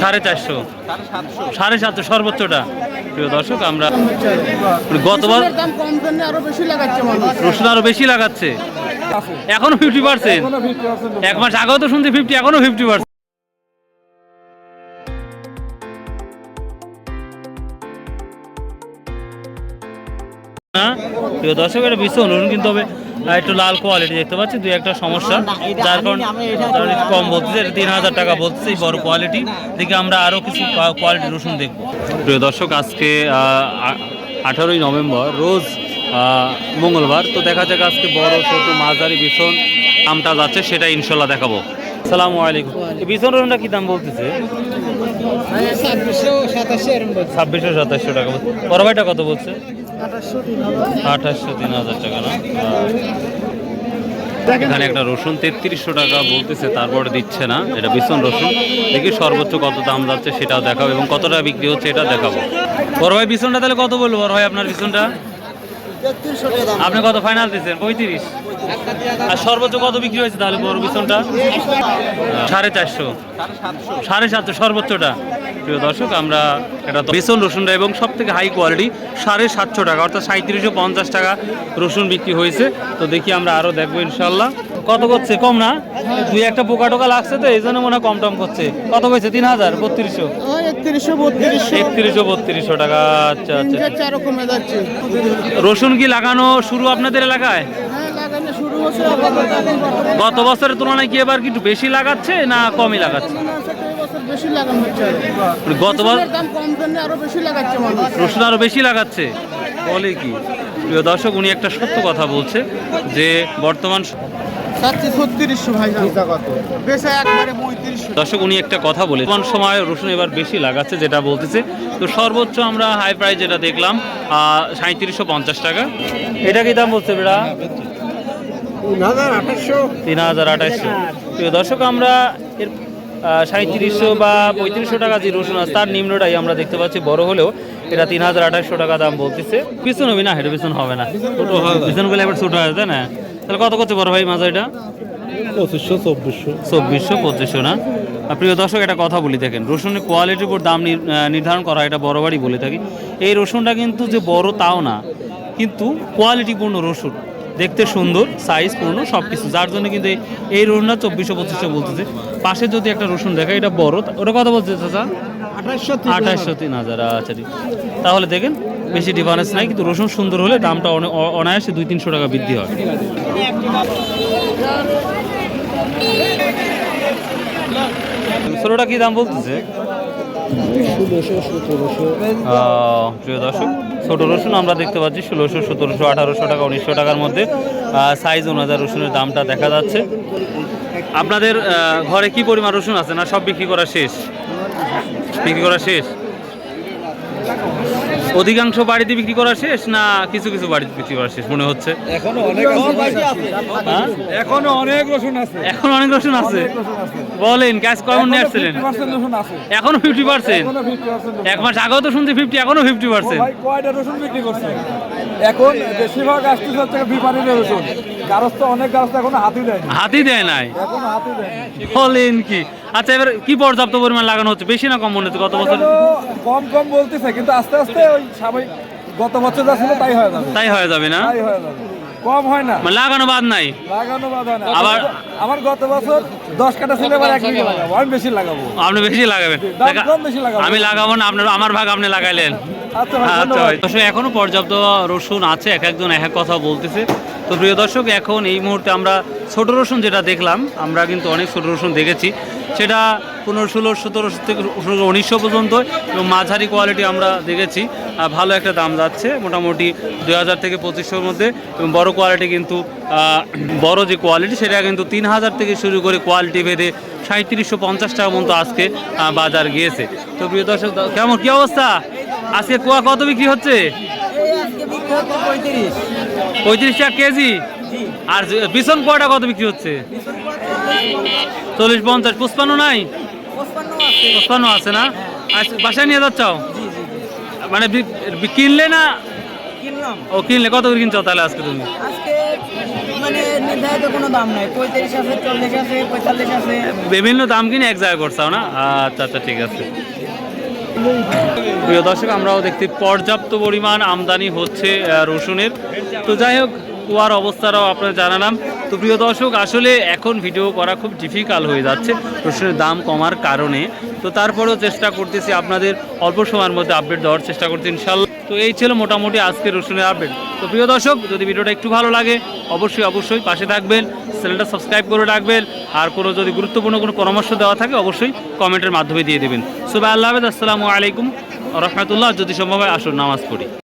সাড়ে চারশো। সাড়ে সাতশো, সর্বোচ্চটা। প্রিয় দর্শক, আমরা গতবার রসুন আরও বেশি লাগাচ্ছে। এখনও ফিফটি পার্সেন্ট এক মাস আগেও তো শুনছি ফিফটি এখনও ফিফটি পার্সেন্ট প্রিয় দর্শক এটা ভীষণ রসুন কিন্তু হবে। একটু লাল কোয়ালিটি দেখতে পাচ্ছি দুই একটা সমস্যা। যার কারণে কম বলতেছে এটা তিন হাজার টাকা বলতেছে বড় কোয়ালিটি দেখে আমরা আরও কিছু কোয়ালিটি রসুন দেখব। প্রিয় দর্শক আজকে আঠারোই নভেম্বর রোজ মঙ্গলবার। তো দেখা যাক আজকে বড় ছোট মাঝারি ভীষণ আমটা যাচ্ছে সেটা ইনশাল্লাহ দেখাবো। সালাম আলাইকুম। ভীষণ রসুনটা কি দাম বলতেছে? ছাব্বিশশো সাতাশশো টাকা। বড় ভাইটা কত বলছে? আঠাশশো তিন হাজার টাকা, না? এখানে একটা রসুন তেত্রিশশো টাকা বলতেছে, তারপরে দিচ্ছে না, এটা ভীষণ রসুন। দেখি সর্বোচ্চ কত দাম যাচ্ছে সেটাও দেখাবো এবং কতটা বিক্রি হচ্ছে এটা দেখাবো। বড় ভাই ভীষণটা তাহলে কত বলব? বড় ভাই, আপনার দাম আপনি কত ফাইনাল দিচ্ছেন? পঁয়ত্রিশ। আর সর্বোচ্চ কত বিক্রি হয়েছে তাহলে বড় ভীষণটা সাড়ে চারশো। সাড়ে সাতশো সর্বোচ্চটা। প্রিয় দর্শক আমরা এটা বেসন রসুনটা এবং সব থেকে হাই কোয়ালিটি সাড়ে সাতশো টাকা অর্থাৎ সাঁত্রিশশো পঞ্চাশ টাকা রসুন বিক্রি হয়েছে। তো দেখি আমরা আরও দেখব ইনশাল্লাহ কত করছে? কম না? দুই একটা পোকা টোকা লাগছে তো এই জন্য মনে হয় কম টম করছে। কত কইছে তিন হাজার? বত্রিশশো? একত্রিশশো বত্রিশশো। টাকা। আচ্ছা আচ্ছা। রসুন কি লাগানো শুরু আপনাদের এলাকায়? হ্যাঁ গত বছরের তুলনায় কি এবার কি একটু বেশি লাগাচ্ছে না কমই লাগাচ্ছে। গতবার রসুন আরও বেশি লাগাচ্ছে? বলে কি? প্রিয় দর্শক উনি একটা সত্য কথা বলছে যে বর্তমান দর্শক উনি একটা কথা বলে বর্তমান সময় রসুন এবার বেশি লাগাচ্ছে যেটা বলতেছে। তো সর্বোচ্চ আমরা হাই প্রাইস যেটা দেখলাম সাঁত্রিশশো পঞ্চাশ টাকা। এটা কি দাম বলছে বেড়া? তিন হাজার আঠাশশো। তিন হাজার আঠাশশো। প্রিয় দর্শক আমরা এর সাঁত্রিশশো বা পঁয়ত্রিশশো টাকা যে রসুন আছে তার নিম্নটাই আমরা দেখতে পাচ্ছি। বড় হলেও এটা তিন হাজার আঠাশশো টাকা দাম বলতেছে। পিছন হবে না এটা পিছন হবে না। পিছনগুলো এবার ছোট হয় তাই না? তাহলে কত করছে বড় ভাই মাঝে এটা? পঁচিশশো চব্বিশশো। চব্বিশশো পঁচিশশো না? প্রিয় দর্শক একটা কথা বলি দেখেন রসুনের কোয়ালিটির উপর দাম নির- নির্ধারণ করা এটা বড়বারই বলে থাকি। এই রসুনটা কিন্তু যে বড় তাও না কিন্তু কোয়ালিটিপূর্ণ রসুন। দেখতে সুন্দর সাইজ পূর্ণ সব কিছু যার জন্য কিন্তু এই- রসুনটা চব্বিশশো পঁচিশশো বলতেছে। পাশে যদি একটা রসুন দেখা এটা বড়। ওটা কথা বলছে চাচা? আঠাশশো তিন হাজার। আচ্ছা ঠিক। তাহলে দেখেন বেশি ডিফারেন্স নাই কিন্তু রসুন সুন্দর হলে দামটা অনে- অনায়াসে দুই তিনশো টাকা বৃদ্ধি হয়। ষোলোটা কি দাম বলতেছে? প্রিয় দর্শক, ছোট রসুন আমরা দেখতে পাচ্ছি ষোলোশো, সতেরোশো, আঠারোশো টাকা, উনিশশো টাকার মধ্যে। সাইজ অনুযায়ী রসুনের দামটা দেখা যাচ্ছে। আপনাদের ঘরে কি পরিমাণ রসুন আছে না সব বিক্রি করা শেষ? বিক্রি করা শেষ? অধিকাংশ বাড়িতে বিক্রি করা শেষ না কিছু কিছু বাড়িতে বিক্রি করা শেষ মনে হচ্ছে? এখনও অনেক? এখনও অনেক রসুন আছে। এখন অনেক রসুন আছে। বলেন ক্যাশ কমন নিয়ে আসছিলেন? 50% রসুন আছে। এখনও ফিফটি পার্সেন্ট এখনও 50% এক মাস আগেও তো শুনছি ফিফটি এখনও ফিফটি পার্সেন্ট কয়টা রসুন বিক্রি করছে? এখন বেশিরভাগ আসতেছে হচ্ছে রসুন। গারস্থ অনেক গারস্থ এখনও হাতি দেয়নি হাতি দেয় নাই? এখনও হাতি দেয়নি বলেন কি? আচ্ছা এবার কি পর্যাপ্ত পরিমাণ লাগানো হচ্ছে? বেশি না কম মনে হচ্ছে? গত বছর কম কম বলতেছে কিন্তু আস্তে আস্তে ওই স্বাভাবিক গত বছর যা ছিল তাই হয়ে যাবে। তাই হয়ে যাবে না? তাই হয়ে যাবে। কম হয় না। মানে লাগানো বাদ নাই? লাগানো বাদ হয় না। আবার- আমার গত বছর দশ কাটা ছিল এবার বিঘা লাগাবো। আমি বেশি লাগাবো। আপনি বেশি লাগাবেন। বেশি লাগাবো। আমি লাগাবো না আপনার আমার ভাগ আপনি লাগাইলেন। আচ্ছা আচ্ছা এখনও পর্যাপ্ত রসুন আছে এক একজন এক এক কথা বলতেছে। তো প্রিয় দর্শক এখন এই মুহূর্তে আমরা ছোট রসুন যেটা দেখলাম আমরা কিন্তু অনেক ছোট রসুন দেখেছি। সেটা পনেরো ষোলো সতেরো থেকে উনিশশো পর্যন্ত এবং মাঝারি কোয়ালিটি আমরা দেখেছি। আর ভালো একটা দাম যাচ্ছে মোটামুটি দুই হাজার থেকে পঁচিশশোর মধ্যে এবং বড়ো কোয়ালিটি কিন্তু বড় যে কোয়ালিটি সেটা কিন্তু তিন হাজার থেকে শুরু করে কোয়ালিটি ভেদে সাঁত্রিশশো পঞ্চাশ টাকা পর্যন্ত আজকে বাজার গিয়েছে। তো প্রিয় দর্শক কেমন কী অবস্থা? আজকে কোয়া কত বিক্রি হচ্ছে? পঁয়ত্রিশ। টাকা কেজি? আর বিছন কোয়াটা কত বিক্রি হচ্ছে? চল্লিশ পঞ্চাশ পুষ্পান্ন নাই? পুষ্পান্ন আছে। না? আচ্ছা বাসায় নিয়ে যাচ্ছ? মানে কিনলে না ও কিনলে? কত করে কিনছো তাহলে আজকে তুমি? মানে বিভিন্ন দাম কিনে এক জায়গায় করছাও না? আচ্ছা আচ্ছা ঠিক আছে। প্রিয় দর্শক, আমরাও দেখতে পর্যাপ্ত পরিমাণ আমদানি হচ্ছে রসুনের। তো যাই হোক, কুয়ার অবস্থাটাও আপনার জানালাম। তো প্রিয় দর্শক, আসলে এখন ভিডিও করা খুব ডিফিকাল্ট হয়ে যাচ্ছে রসুনের দাম কমার কারণে। তো তারপরেও চেষ্টা করতেছি আপনাদের অল্প সময়ের মধ্যে আপডেট দেওয়ার চেষ্টা করছি ইনশাল্লাহ। তো এই ছিল মোটামুটি আজকে রসুনের আপডেট তো প্রিয় দর্শক, যদি ভিডিওটা একটু ভালো লাগে, অবশ্যই অবশ্যই পাশে থাকবেন, চ্যানেলটা সাবস্ক্রাইব করে রাখবেন, আর কোনো যদি গুরুত্বপূর্ণ কোনো পরামর্শ দেওয়া থাকে, অবশ্যই কমেন্টের মাধ্যমে দিয়ে দেবেন। সুবাহ আল্লাহ আসসালামু আলাইকুম রহমতুল্লাহ, যদি সম্ভব হয় আসুন নামাজ পড়ি।